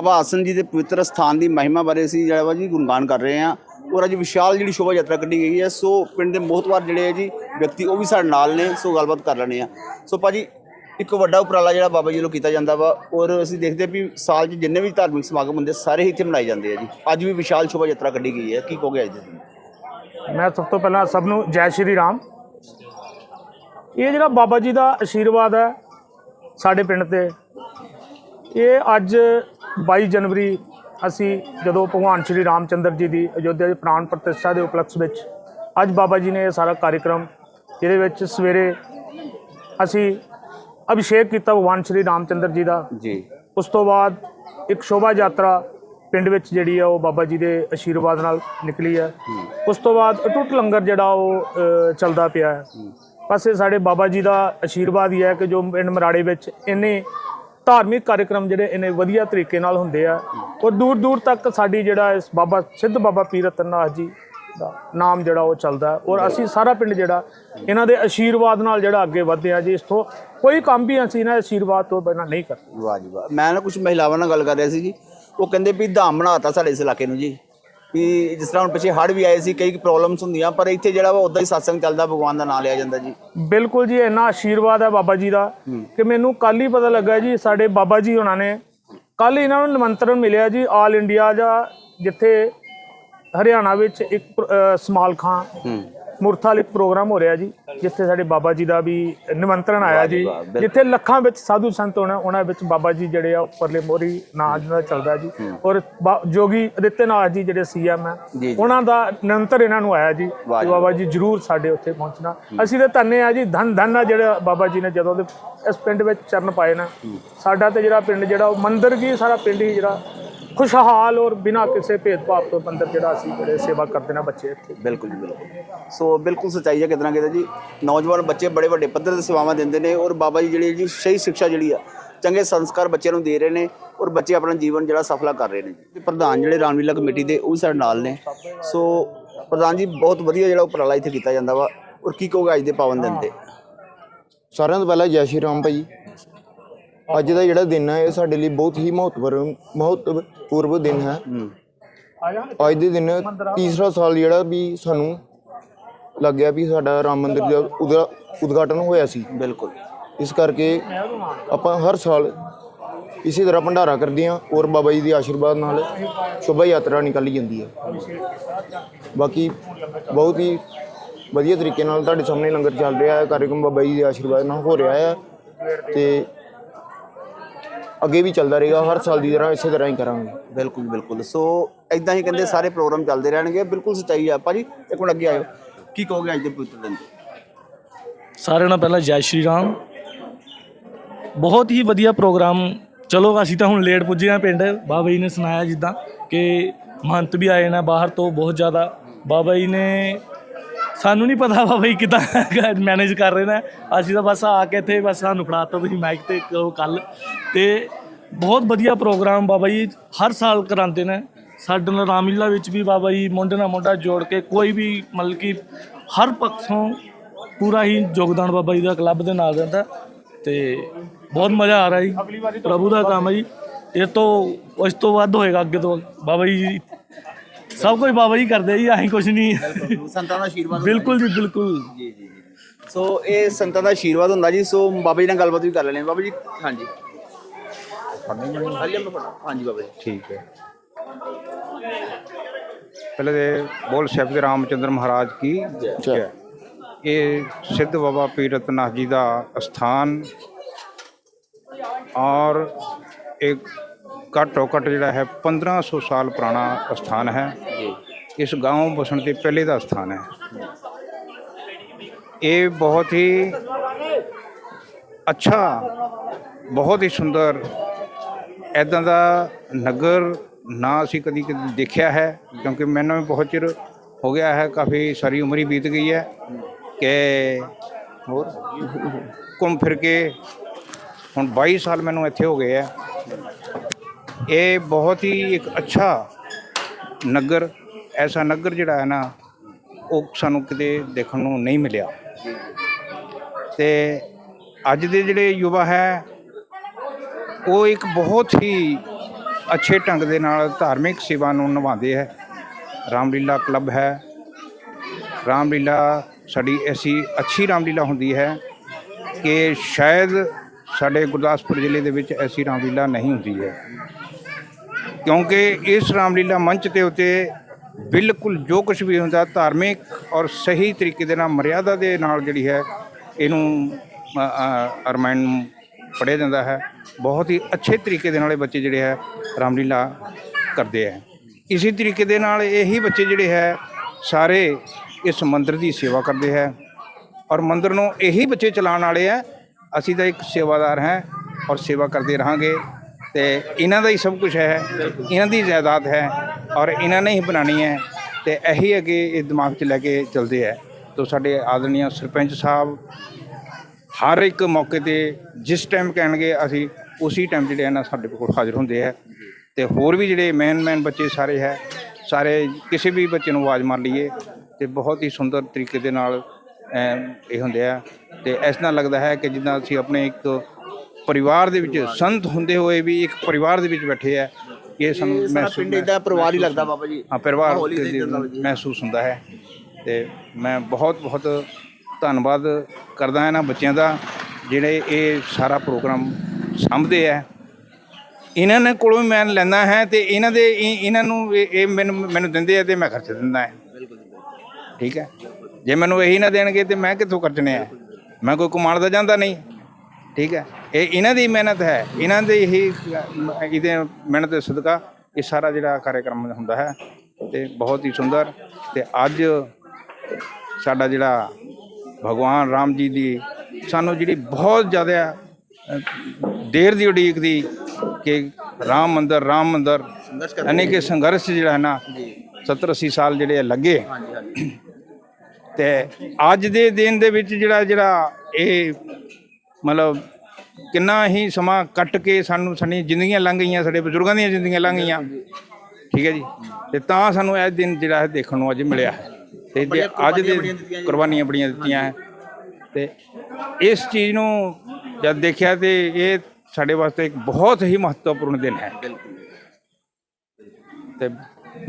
ਬਾਬਾ ਆਸਨ ਜੀ ਦੇ ਪਵਿੱਤਰ ਸਥਾਨ ਦੀ ਮਹਿਮਾ ਬਾਰੇ ਅਸੀਂ ਜਿਹੜਾ ਵਾ ਜੀ ਗੁਣਗਾਨ ਕਰ ਰਹੇ ਹਾਂ। ਔਰ ਅੱਜ ਵਿਸ਼ਾਲ ਜਿਹੜੀ ਸ਼ੋਭਾ ਯਾਤਰਾ ਕੱਢੀ ਗਈ ਹੈ, ਸੋ ਪਿੰਡ ਦੇ ਮੋਹਤਵਾਰ ਜਿਹੜੇ ਹੈ ਜੀ, ਵਿਅਕਤੀ ਉਹ ਵੀ ਸਾਡੇ ਨਾਲ ਨੇ, ਸੋ ਗੱਲਬਾਤ ਕਰ ਲੈਣੇ ਆ ਸੋ ਭਾਜੀ, ਇੱਕ ਵੱਡਾ ਉਪਰਾਲਾ ਜਿਹੜਾ ਬਾਬਾ ਜੀ ਵੱਲੋਂ ਕੀਤਾ ਜਾਂਦਾ ਵਾ, ਔਰ ਅਸੀਂ ਦੇਖਦੇ ਹਾਂ ਵੀ ਸਾਲ 'ਚ ਜਿੰਨੇ ਵੀ ਧਾਰਮਿਕ ਸਮਾਗਮ ਹੁੰਦੇ, ਸਾਰੇ ਹੀ ਇੱਥੇ ਮਨਾਏ ਜਾਂਦੇ ਆ ਜੀ। ਅੱਜ ਵੀ ਵਿਸ਼ਾਲ ਸ਼ੋਭਾ ਯਾਤਰਾ ਕੱਢੀ ਗਈ ਹੈ, ਕੀ ਕਹੋਗੇ ਅੱਜ? ਦੇ ਦਿਨ ਮੈਂ ਸਭ ਤੋਂ ਪਹਿਲਾਂ ਸਭ ਨੂੰ ਜੈ ਸ਼੍ਰੀ ਰਾਮ। ਇਹ ਜਿਹੜਾ ਬਾਬਾ ਜੀ ਦਾ ਆਸ਼ੀਰਵਾਦ ਹੈ ਸਾਡੇ ਪਿੰਡ ਤੇ, ਇਹ ਅੱਜ 22 ਜਨਵਰੀ ਅਸੀਂ ਜਦੋਂ ਭਗਵਾਨ ਸ਼੍ਰੀ ਰਾਮਚੰਦਰ ਜੀ ਦੀ ਅਯੋਧਿਆ ਦੀ ਪ੍ਰਾਣ ਪ੍ਰਤਿਸ਼ਠਾ ਦੇ ਉਪਲਕਸ਼ ਵਿੱਚ ਅੱਜ ਬਾਬਾ ਜੀ ਨੇ ਇਹ ਸਾਰਾ ਕਾਰਜਕ੍ਰਮ ਜਿਹਦੇ ਵਿੱਚ ਸਵੇਰੇ ਅਸੀਂ ਅਭਿਸ਼ੇਕ ਕੀਤਾ ਭਗਵਾਨ ਸ਼੍ਰੀ ਰਾਮਚੰਦਰ ਜੀ ਦਾ। ਜੀ। ਉਸ ਤੋਂ ਬਾਅਦ ਇੱਕ ਸ਼ੋਭਾ ਯਾਤਰਾ ਪਿੰਡ ਵਿੱਚ ਜਿਹੜੀ ਆ ਉਹ ਬਾਬਾ ਜੀ ਦੇ ਆਸ਼ੀਰਵਾਦ ਨਾਲ ਨਿਕਲੀ ਹੈ। ਉਸ ਤੋਂ ਬਾਅਦ ਅਟੁੱਟ ਲੰਗਰ ਜਿਹੜਾ ਉਹ ਚੱਲਦਾ ਪਿਆ ਹੈ। ਬਸ ਇਹ ਸਾਡੇ ਬਾਬਾ ਜੀ ਦਾ ਆਸ਼ੀਰਵਾਦ ਹੀ ਹੈ ਕਿ ਜੋ ਪਿੰਡ ਮਰਾੜੇ ਵਿੱਚ ਇੰਨੇ ਧਾਰਮਿਕ ਕਾਰਜਕ੍ਰਮ ਜਿਹੜੇ ਇੰਨੇ ਵਧੀਆ ਤਰੀਕੇ ਨਾਲ ਹੁੰਦੇ ਆ ਔਰ ਦੂਰ ਦੂਰ ਤੱਕ ਸਾਡੀ ਜਿਹੜਾ ਇਸ ਬਾਬਾ ਸਿੱਧ ਬਾਬਾ ਪੀਰ ਰਤਨਨਾਥ ਜੀ ਦਾ ਨਾਮ ਜਿਹੜਾ ਉਹ ਚੱਲਦਾ ਔਰ ਅਸੀਂ ਸਾਰਾ ਪਿੰਡ ਜਿਹੜਾ ਇਹਨਾਂ ਦੇ ਆਸ਼ੀਰਵਾਦ ਨਾਲ ਜਿਹੜਾ ਅੱਗੇ ਵਧਦੇ ਆ, ਜੀ ਇਸ ਤੋਂ ਕੋਈ ਕੰਮ ਵੀ ਅਸੀਂ ਇਹਨਾਂ ਦੇ ਆਸ਼ੀਰਵਾਦ ਤੋਂ ਬਿਨਾਂ ਨਹੀਂ ਕਰਦੇ। ਵਾਹ ਜੀ ਵਾਹ। ਮੈਂ ਨਾ ਕੁਝ ਮਹਿਲਾਵਾਂ ਨਾਲ ਗੱਲ ਕਰ ਰਿਹਾ ਸੀ ਜੀ। ਉਹ ਕਹਿੰਦੇ ਵੀ ਧਾਮ ਬਣਾਤਾ ਸਾਡੇ ਇਸ ਇਲਾਕੇ ਨੂੰ ਜੀ। ਵੀ ਜਿਸ ਤਰ੍ਹਾਂ ਹੁਣ ਪਿੱਛੇ ਹੜ੍ਹ ਵੀ ਆਏ ਸੀ ਕਈ ਪ੍ਰੋਬਲਮਸ ਹੁੰਦੀਆਂ ਪਰ ਇੱਥੇ ਜਿਹੜਾ ਵਾ ਉਦਾਂ ਹੀ satsang ਚੱਲਦਾ ਭਗਵਾਨ ਦਾ ਨਾਮ ਲਿਆ ਜਾਂਦਾ ਜੀ। ਬਿਲਕੁਲ ਜੀ ਇੰਨਾ ਆਸ਼ੀਰਵਾਦ ਹੈ ਬਾਬਾ ਜੀ ਦਾ ਕਿ ਮੈਨੂੰ ਕੱਲ ਹੀ ਪਤਾ ਲੱਗਾ ਜੀ ਸਾਡੇ ਬਾਬਾ ਜੀ ਉਹਨਾਂ ਨੇ ਕੱਲ ਇਹਨਾਂ ਨੂੰ ਨਿਮੰਤਰਣ ਮਿਲਿਆ ਜੀ ਆਲ ਇੰਡੀਆ ਦਾ ਜਿੱਥੇ ਹਰਿਆਣਾ ਵਿੱਚ ਇੱਕ ਸਮਾਲ ਖਾਂ। ਮੁਰਥਾਲ ਇੱਕ ਪ੍ਰੋਗਰਾਮ ਹੋ ਰਿਹਾ ਜੀ ਜਿੱਥੇ ਸਾਡੇ ਬਾਬਾ ਜੀ ਦਾ ਵੀ ਨਿਮੰਤਰਣ ਆਇਆ ਜੀ। ਜਿੱਥੇ ਲੱਖਾਂ ਵਿੱਚ ਸਾਧੂ ਸੰਤ ਹੋਣਾ ਉਹਨਾਂ ਵਿੱਚ ਬਾਬਾ ਜੀ ਜਿਹੜੇ ਆ ਉੱਪਰਲੇ ਮੋਰੀ ਨਾਂ ਦਾ ਚੱਲਦਾ ਜੀ। ਔਰ ਜੋਗੀ ਅਦਿੱਤਿਆਨਾਥ ਜੀ ਜਿਹੜੇ ਸੀਐਮ ਜੀ। ਉਹਨਾਂ ਦਾ ਨਿਰੰਤਰ ਇਹਨਾਂ ਨੂੰ ਆਇਆ ਜੀ ਬਾਬਾ ਜੀ ਜਰੂਰ ਸਾਡੇ ਉੱਥੇ ਪਹੁੰਚਣਾ। ਅਸੀਂ ਤੇ ਧੰਨੇ ਆ ਜੀ ਧੰਨ ਧੰਨ ਆ ਜਿਹੜਾ ਬਾਬਾ ਜੀ ਨੇ ਜਦੋਂ ਦੇ ਇਸ ਪਿੰਡ ਵਿੱਚ ਚਰਨ ਪਾਏ ਨਾ ਸਾਡਾ ਤੇ ਜਿਹੜਾ ਪਿੰਡ ਜਿਹੜਾ ਉਹ ਮੰਦਿਰ ਕੀ ਸਾਰਾ ਪਿੰਡ ਹੀ ਜਿਹੜਾ ਖੁਸ਼ਹਾਲ ਔਰ ਬਿਨਾਂ ਕਿਸੇ ਭੇਦਭਾਵ ਤੋਂ ਮੰਦਿਰ ਜਿਹੜਾ ਅਸੀਂ ਜਿਹੜੇ ਸੇਵਾ ਕਰਦੇ ਨਾ ਬੱਚੇ ਇੱਥੇ। ਬਿਲਕੁਲ ਜੀ ਬਿਲਕੁਲ। ਸੋ ਬਿਲਕੁਲ ਸੱਚਾਈ ਹੈ ਕਿਤਨਾ ਕਿਤੇ ਜੀ। ਨੌਜਵਾਨ ਬੱਚੇ ਬੜੇ ਵੱਡੇ ਪੱਧਰ ਤੇ ਸੇਵਾਵਾਂ ਦਿੰਦੇ ਨੇ ਔਰ ਬਾਬਾ ਜੀ ਜਿਹੜੀ ਜੀ ਸਹੀ ਸਿੱਖਿਆ ਜਿਹੜੀ ਆ ਚੰਗੇ ਸੰਸਕਾਰ ਬੱਚਿਆਂ ਨੂੰ ਦੇ ਰਹੇ ਨੇ ਔਰ ਬੱਚੇ ਆਪਣਾ ਜੀਵਨ ਜਿਹੜਾ ਸਫਲਾ ਕਰ ਰਹੇ ਨੇ ਜੀ। ਤੇ ਪ੍ਰਧਾਨ ਜਿਹੜੇ ਰਾਮਲੀਲਾ ਕਮੇਟੀ ਦੇ ਉਹ ਵੀ ਸਾਡੇ ਨਾਲ ਨੇ। ਸੋ ਪ੍ਰਧਾਨ ਜੀ ਬਹੁਤ ਵਧੀਆ ਜਿਹੜਾ ਉਪਰਾਲਾ ਇੱਥੇ ਕੀਤਾ ਜਾਂਦਾ ਵਾ। ਔਰ ਕੀ ਕਹੋਗੇ ਅੱਜ ਦੇ ਪਾਵਨ ਦਿਨ ਤੇ? ਸਾਰਿਆਂ ਤੋਂ ਪਹਿਲਾਂ ਜੈ ਸ਼੍ਰੀ ਰਾਮ ਭਾਈ। ਅੱਜ ਦਾ ਜਿਹੜਾ ਦਿਨ ਹੈ ਇਹ ਸਾਡੇ ਲਈ ਬਹੁਤ ਹੀ ਮਹੱਤਵਪੂਰਨ ਮਹੱਤਵਪੂਰਨ ਦਿਨ ਹੈ। ਅੱਜ ਦੇ ਦਿਨ ਤੀਸਰਾ ਸਾਲ ਜਿਹੜਾ ਵੀ ਸਾਨੂੰ ਲੱਗਿਆ ਵੀ ਸਾਡਾ ਰਾਮ ਮੰਦਿਰ ਦਾ ਉਦਘਾ- ਉਦਘਾਟਨ ਹੋਇਆ ਸੀ। ਬਿਲਕੁਲ। ਇਸ ਕਰਕੇ ਆਪਾਂ ਹਰ ਸਾਲ ਇਸੇ ਤਰ੍ਹਾਂ ਭੰਡਾਰਾ ਕਰਦੇ ਹਾਂ ਔਰ ਬਾਬਾ ਜੀ ਦੇ ਆਸ਼ੀਰਵਾਦ ਨਾਲ ਸ਼ੋਭਾ ਯਾਤਰਾ ਨਿਕਾਲੀ ਜਾਂਦੀ ਹੈ। ਬਾਕੀ ਬਹੁਤ ਹੀ ਵਧੀਆ ਤਰੀਕੇ ਨਾਲ ਤੁਹਾਡੇ ਸਾਹਮਣੇ ਲੰਗਰ ਚੱਲ ਰਿਹਾ ਹੈ ਕਾਰਜਕ੍ਰਮ ਬਾਬਾ ਜੀ ਦੇ ਆਸ਼ੀਰਵਾਦ ਨਾਲ ਹੋ ਰਿਹਾ ਹੈ। ਤੇ ਅੱਗੇ ਵੀ ਚੱਲਦਾ ਰਹੇਗਾ ਹਰ ਸਾਲ ਦੀ ਤਰ੍ਹਾਂ ਇਸੇ ਤਰ੍ਹਾਂ ਹੀ ਕਰਾਂਗੇ। ਬਿਲਕੁਲ ਬਿਲਕੁਲ। ਸੋ ਇਦਾਂ ਹੀ ਕਹਿੰਦੇ ਸਾਰੇ ਪ੍ਰੋਗਰਾਮ ਚੱਲਦੇ ਰਹਿਣਗੇ। ਬਿਲਕੁਲ ਸੱਚਾਈ ਆ। ਭਾਜੀ ਇੱਕ ਮਿੰਟ ਅੱਗੇ ਆਇਓ। ਕੀ ਕਹੋਗੇ ਅੱਜ ਦੇ ਪਵਿੱਤਰ ਦਿਨ ਸਾਰਿਆਂ ਨਾਲ ਪਹਿਲਾਂ ਜੈ ਸ਼੍ਰੀ ਰਾਮ। ਬਹੁਤ ਹੀ ਵਧੀਆ ਪ੍ਰੋਗਰਾਮ। ਚਲੋ ਅਸੀਂ ਤਾਂ ਹੁਣ ਲੇਟ ਪੁੱਜੇ ਆ ਪਿੰਡ। ਬਾਬਾ ਜੀ ਨੇ ਸੁਣਾਇਆ ਜਿੱਦਾਂ ਕਿ ਮਹੰਤ ਵੀ ਆਏ ਨੇ ਬਾਹਰ ਤੋਂ ਬਹੁਤ ਜ਼ਿਆਦਾ। ਬਾਬਾ ਜੀ ਨੇ ਸਾਨੂੰ ਨਹੀਂ ਪਤਾ ਬਾਬਾ ਜੀ ਕਿਦਾਂ ਮੈਨੇਜ ਕਰ ਰਹੇ ਨੇ। ਅਸੀਂ ਤਾਂ ਬਸ ਆ ਕੇ ਇੱਥੇ ਬਸ ਸਾਨੂੰ ਫੜਾਤਾ ਤੁਸੀਂ ਮਾਈਕ ਤੇ ਕਰੋ ਕੱਲ ਤੇ ਬਹੁਤ ਵਧੀਆ ਪ੍ਰੋਗਰਾਮ ਬਾਬਾ ਜੀ ਹਰ ਸਾਲ ਕਰਾਉਂਦੇ ਨੇ। ਸਾਡੇ ਨਾਲ ਰਾਮਲੀਲਾ ਵਿੱਚ ਵੀ ਬਾਬਾ ਜੀ ਮੁੰਡੇ ਨਾਲ ਮੁੰਡਾ ਜੋੜ ਕੇ ਕੋਈ ਵੀ ਮਤਲਬ ਕਿ ਹਰ ਪੱਖੋਂ ਪੂਰਾ ਹੀ ਯੋਗਦਾਨ ਬਾਬਾ ਜੀ ਦਾ ਕਲੱਬ ਦੇ ਨਾਲ ਰਹਿੰਦਾ। ਤੇ ਬਹੁਤ ਮਜ਼ਾ ਆ ਰਿਹਾ ਜੀ। ਪ੍ਰਭੂ ਦਾ ਕੰਮ ਹੈ ਜੀ। ਇਹ ਤੋਂ ਉਸ ਤੋਂ ਵੱਧ ਹੋਏਗਾ ਅੱਗੇ ਤੋਂ ਬਾਬਾ ਜੀ ਸਭ ਕੁਝ ਬਾਬਾ ਜੀ ਕਰਦੇ ਜੀ ਅਸੀਂ ਕੁਝ ਨਹੀਂ। ਸੰਤਾਂ ਦਾ ਆਸ਼ੀਰਵਾਦ ਬਿਲਕੁਲ ਜੀ। ਬਿਲਕੁਲ। ਜੀ ਜੀ ਸੋ ਇਹ ਸੰਤਾਂ ਦਾ ਆਸ਼ੀਰਵਾਦ ਹੁੰਦਾ ਜੀ ਸੋ ਬਾਬਾ ਜੀ ਨਾਲ ਗੱਲਬਾਤ ਵੀ ਕਰ ਲੈਣੇ ਬਾਬਾ ਜੀ ਹਾਂਜੀ। ਜੀ ਠੀਕ ਹੈ। ਪਹਿਲੇ ਬੋਲ ਸ਼ਬਦ ਦੇ ਰਾਮਚੰਦਰ ਮਹਾਰਾਜ ਕੀ ਜੈ। ਇਹ ਸਿੱਧ ਬਾਬਾ ਪੀਰ ਰਤਨਾਥ ਜੀ ਦਾ ਸਥਾਨ ਔਰ ਇੱਕ ਘੱਟੋ ਘੱਟ ਜਿਹੜਾ ਹੈ 1500 ਸਾਲ ਪੁਰਾਣਾ ਅਸਥਾਨ ਹੈ ਇਸ گاؤں ਬਸਣ ਦੇ ਪਹਿਲੇ ਦਾ ਸਥਾਨ ਹੈ ਇਹ ਬਹੁਤ ਹੀ ਅੱਛਾ ਬਹੁਤ ਹੀ ਸੁੰਦਰ ਐਦਾਂ ਦਾ ਨਗਰ ਨਾ ਅਸੀਂ ਕਦੀ ਕਦੀ ਦੇਖਿਆ ਹੈ ਕਿਉਂਕਿ ਮੈਨੂੰ ਵੀ ਬਹੁਤ ਚਿਰ ਹੋ ਗਿਆ ਹੈ ਕਾਫੀ ਸਾਰੀ ਉਮਰ ਹੀ ਬੀਤ ਗਈ ਹੈ ਕਿ ਹੋਰ ਘੁੰਮ ਫਿਰ ਕੇ ਹੁਣ 22 ਸਾਲ ਮੈਨੂੰ ਇੱਥੇ ਹੋ ਗਏ ਆ ਇਹ ਬਹੁਤ ਹੀ ਇੱਕ ਅੱਛਾ ਨਗਰ, ਐਸਾ ਨਗਰ ਜਿਹੜਾ ਹੈ ਨਾ, ਉਹ ਸਾਨੂੰ ਕਿਤੇ ਦੇਖਣ ਨੂੰ ਨਹੀਂ ਮਿਲਿਆ। ਤੇ ਅੱਜ ਦੇ ਜਿਹੜੇ ਯੁਵਾ ਹੈ, ਉਹ ਇੱਕ ਬਹੁਤ ਹੀ ਅੱਛੇ ਢੰਗ ਦੇ ਨਾਲ ਧਾਰਮਿਕ ਸੇਵਾ ਨੂੰ ਨਿਭਾਉਂਦੇ ਹੈ। ਰਾਮਲੀਲਾ ਕਲੱਬ ਹੈ। ਰਾਮਲੀਲਾ ਸਾਡੀ ਐਸੀ ਅੱਛੀ ਰਾਮਲੀਲਾ ਹੁੰਦੀ ਹੈ ਕਿ ਸ਼ਾਇਦ ਸਾਡੇ ਗੁਰਦਾਸਪੁਰ ਜ਼ਿਲ੍ਹੇ ਦੇ ਵਿੱਚ ਐਸੀ ਰਾਮਲੀਲਾ ਨਹੀਂ ਹੁੰਦੀ ਹੈ। ਕਿਉਂਕਿ ਇਸ ਰਾਮਲੀਲਾ ਮੰਚ ਦੇ ਉੱਤੇ ਬਿਲਕੁਲ ਜੋ ਕੁਝ ਵੀ ਹੁੰਦਾ, ਧਾਰਮਿਕ ਔਰ ਸਹੀ ਤਰੀਕੇ ਦੇ ਨਾਲ, ਮਰਿਆਦਾ ਦੇ ਨਾਲ ਜਿਹੜੀ ਹੈ, ਇਹਨੂੰ ਰਮਾਇਣ ਨੂੰ ਪੜ੍ਹਿਆ ਜਾਂਦਾ ਹੈ। ਬਹੁਤ ਹੀ ਅੱਛੇ ਤਰੀਕੇ ਦੇ ਨਾਲ ਇਹ ਬੱਚੇ ਜਿਹੜੇ ਹੈ, ਰਾਮਲੀਲਾ ਕਰਦੇ ਹੈ। ਇਸੇ ਤਰੀਕੇ ਦੇ ਨਾਲ ਇਹੀ ਬੱਚੇ ਜਿਹੜੇ ਹੈ, ਸਾਰੇ ਇਸ ਮੰਦਿਰ ਦੀ ਸੇਵਾ ਕਰਦੇ ਹੈ। ਔਰ ਮੰਦਿਰ ਨੂੰ ਇਹੀ ਬੱਚੇ ਚਲਾਉਣ ਵਾਲੇ ਹੈ। ਅਸੀਂ ਤਾਂ ਇੱਕ ਸੇਵਾਦਾਰ ਹੈ ਔਰ ਸੇਵਾ ਕਰਦੇ ਰਹਾਂਗੇ। ਤੇ ਇਹਨਾਂ ਦਾ ਹੀ ਸਭ ਕੁਝ ਹੈ, ਇਹਨਾਂ ਦੀ ਜਾਇਦਾਦ ਹੈ ਔਰ ਇਹਨਾਂ ਨੇ ਹੀ ਬਣਾਣੀ ਹੈ ਤੇ ਇਹੀ ਅੱਗੇ ਇਹ ਦਿਮਾਗ 'ਚ ਲੈ ਕੇ ਚੱਲਦੇ ਹੈ ਤੋ ਸਾਡੇ ਆਦਰਣੀय ਸਰਪੰਚ ਸਾਹਿਬ ਹਰ ਇੱਕ ਮੌਕੇ ਤੇ ਜਿਸ ਟਾਈਮ ਕਹਿਣਗੇ ਅਸੀਂ ਉਸੇ ਟਾਈਮ ਜਿਹੜੇ ਆ ਨਾ ਸਾਡੇ ਕੋਲ ਹਾਜ਼ਰ ਹੁੰਦੇ ਹੈ ਤੇ ਹੋਰ ਵੀ ਜਿਹੜੇ ਮੈਨ ਮੈਨ ਬੱਚੇ ਸਾਰੇ ਹੈ, ਸਾਰੇ ਕਿਸੇ ਵੀ ਬੱਚੇ ਨੂੰ ਆਵਾਜ਼ ਮਾਰ ਲਈਏ ਤੇ ਬਹੁਤ ਹੀ ਸੁੰਦਰ ਤਰੀਕੇ ਦੇ ਨਾਲ ਇਹ ਹੁੰਦੇ ਆ। ਤੇ ਇਸ ਨਾਲ ਲੱਗਦਾ ਹੈ ਕਿ ਜਿੱਦਾਂ ਅਸੀਂ ਆਪਣੇ ਇੱਕ ਪਰਿਵਾਰ ਦੇ ਵਿੱਚ ਸੰਤ ਹੁੰਦੇ ਹੋਏ ਵੀ ਇੱਕ ਪਰਿਵਾਰ ਦੇ ਵਿੱਚ ਬੈਠੇ ਆ ਇਹ ਸਾਨੂੰ ਮਹਿਸੂਸ ਪਿੰਡ ਇਦਾਂ ਪਰਿਵਾਰ ਹੀ ਲੱਗਦਾ ਬਾਬਾ ਜੀ। ਹਾਂ ਪਰਿਵਾਰ ਦੇ- ਦਾ। ਮਹਿਸੂਸ ਹੁੰਦਾ ਹੈ ਤੇ ਮੈਂ ਬਹੁਤ ਬਹੁਤ ਧੰਨਵਾਦ ਕਰਦਾ ਇਹਨਾਂ ਬੱਚਿਆਂ ਦਾ ਜਿਹੜੇ ਇਹ ਸਾਰਾ ਪ੍ਰੋਗਰਾਮ ਸਾਂਭਦੇ ਹੈ ਇਹਨਾਂ ਨੇ ਕੋਲੋਂ ਵੀ ਮੈਂ ਲੈਂਦਾ ਹੈ ਤੇ ਇਹਨਾਂ ਦੇ ਇਹ- ਇਹਨਾਂ ਨੂੰ ਇਹ ਇਹ ਮੈਨੂੰ ਮੈਨੂੰ ਦਿੰਦੇ ਆ ਤੇ ਮੈਂ ਖਰਚ ਦਿੰਦਾ ਹੈ। ਠੀਕ ਹੈ? ਜੇ ਮੈਨੂੰ ਇਹੀ ਨਾ ਦੇਣਗੇ ਤੇ ਮੈਂ ਕਿੱਥੋਂ ਖਰਚਣੇ ਆ? ਮੈਂ ਕੋਈ ਕਮਾਉਣ ਦਾ ਜਾਂਦਾ ਨਹੀਂ। ਠੀਕ ਹੈ? ਇਹ ਇਹਨਾਂ ਦੀ ਮਿਹਨਤ ਹੈ। ਇਹਨਾਂ ਦੇ ਹੀ ਇਹਦੇ ਮਿਹਨਤ ਦੇ ਸਦਕਾ ਇਹ ਸਾਰਾ ਜਿਹੜਾ ਕਾਰਜਕ੍ਰਮ ਹੁੰਦਾ ਹੈ ਤੇ ਬਹੁਤ ਹੀ ਸੁੰਦਰ ਤੇ ਅੱਜ ਸਾਡਾ ਜਿਹੜਾ ਭਗਵਾਨ ਰਾਮ ਜੀ ਦੀ ਸਾਨੂੰ ਜਿਹੜੀ ਬਹੁਤ ਜ਼ਿਆਦਾ ਦੇਰ ਦੀ ਉਡੀਕ ਦੀ ਕਿ ਰਾਮ ਮੰਦਰ ਰਾਮ ਮੰਦਰ ਯਾਨੀ ਕਿ ਸੰਘਰਸ਼ ਜਿਹੜਾ ਹੈ ਨਾ 70 80 ਸਾਲ ਜਿਹੜੇ ਲੱਗੇ। ਤੇ ਅੱਜ ਦੇ ਦਿਨ ਦੇ ਵਿੱਚ ਜਿਹੜਾ ਜਿਹੜਾ ਇਹ ਮਤਲਬ ਕਿੰਨਾ ਹੀ ਸਮਾਂ ਕੱਟ ਕੇ ਸਾਨੂੰ ਸਾਡੀਆਂ ਜ਼ਿੰਦਗੀਆਂ ਲੰਘ ਗਈਆਂ ਸਾਡੇ ਬਜ਼ੁਰਗਾਂ ਦੀਆਂ ਜ਼ਿੰਦਗੀਆਂ ਲੰਘ ਗਈਆਂ। ਠੀਕ ਹੈ ਜੀ? ਤੇ ਤਾਂ ਸਾਨੂੰ ਇਹ ਦਿਨ ਜਿਹੜਾ ਹੈ ਦੇਖਣ ਨੂੰ ਅੱਜ ਮਿਲਿਆ। ਹੈ ਤੇ ਜੇ ਅੱਜ ਦੇ ਕੁਰਬਾਨੀਆਂ ਬੜੀਆਂ ਦਿੱਤੀਆਂ ਹੈ। ਤੇ ਇਸ ਚੀਜ਼ ਨੂੰ ਜਦ ਦੇਖਿਆ ਤੇ ਇਹ ਸਾਡੇ ਵਾਸਤੇ ਇੱਕ ਬਹੁਤ ਹੀ ਮਹੱਤਵਪੂਰਨ ਦਿਨ ਹੈ। ਤੇ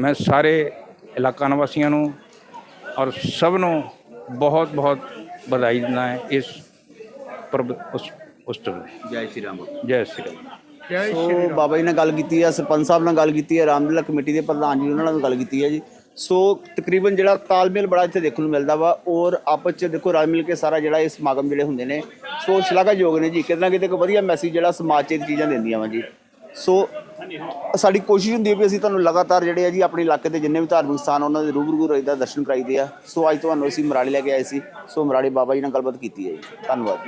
ਮੈਂ ਸਾਰੇ ਇਲਾਕਾ ਨਿਵਾਸੀਆਂ ਨੂੰ ਔਰ ਸਭ ਨੂੰ ਬਹੁਤ ਬਹੁਤ ਵਧਾਈ ਦਿੰਦਾ ਹੈ ਇਸ ਪਰਬ ਉਸ ਉਸਤਵ ਦੀ ਜੈ ਸ਼੍ਰੀ ਰਾਮ ਜੈ ਸ਼੍ਰੀ ਰਾਮ। ਸੋ ਬਾਬਾ ਜੀ ਨਾਲ ਗੱਲ ਕੀਤੀ ਹੈ ਸਰਪੰਚ ਸਾਹਿਬ ਨਾਲ ਗੱਲ ਕੀਤੀ ਹੈ ਰਾਮਲੀਲਾ ਕਮੇਟੀ ਦੇ ਪ੍ਰਧਾਨ ਜੀ ਉਹਨਾਂ ਨਾਲ ਵੀ ਗੱਲ ਕੀਤੀ ਹੈ ਜੀ। ਸੋ ਤਕਰੀਬਨ ਜਿਹੜਾ ਤਾਲਮੇਲ ਬੜਾ ਇੱਥੇ ਦੇਖਣ ਨੂੰ ਮਿਲਦਾ ਵਾ ਔਰ ਆਪਸ ਚ ਦੇਖੋ ਰਲ ਮਿਲ ਕੇ ਸਾਰਾ ਜਿਹੜਾ ਇਹ ਸਮਾਗਮ ਜਿਹੜੇ ਹੁੰਦੇ ਨੇ ਸੋ ਸ਼ਲਾਘਾਯੋਗ ਨੇ ਜੀ। ਕਿਤੇ ਨਾ ਕਿਤੇ ਇੱਕ ਵਧੀਆ ਮੈਸੇਜ ਜਿਹੜਾ ਸਮਾਜ 'ਚ ਇਹ ਚੀਜ਼ਾਂ ਦਿੰਦੀਆਂ ਵਾ ਜੀ। ਸੋ ਸਾਡੀ ਕੋਸ਼ਿਸ਼ ਹੁੰਦੀ ਹੈ ਵੀ ਅਸੀਂ ਤੁਹਾਨੂੰ ਲਗਾਤਾਰ ਜਿਹੜੇ ਆ ਜੀ ਆਪਣੇ ਇਲਾਕੇ ਦੇ ਜਿੰਨੇ ਵੀ ਧਾਰਮਿਕ ਸਥਾਨ ਉਹਨਾਂ ਦੇ ਰੂਬਰੂ ਰਹੀਦਾ ਦਰਸ਼ਨ ਕਰਾਈਦੇ ਆ। ਸੋ ਅੱਜ ਤੁਹਾਨੂੰ ਅਸੀਂ ਮਰਾਲੇ ਲੈ ਕੇ ਆਏ ਸੀ। ਸੋ ਮਰਾਲੇ ਬਾਬਾ ਜੀ ਨਾਲ ਗੱਲਬਾਤ ਕੀਤੀ ਹੈ ਜੀ। ਧੰਨਵਾਦ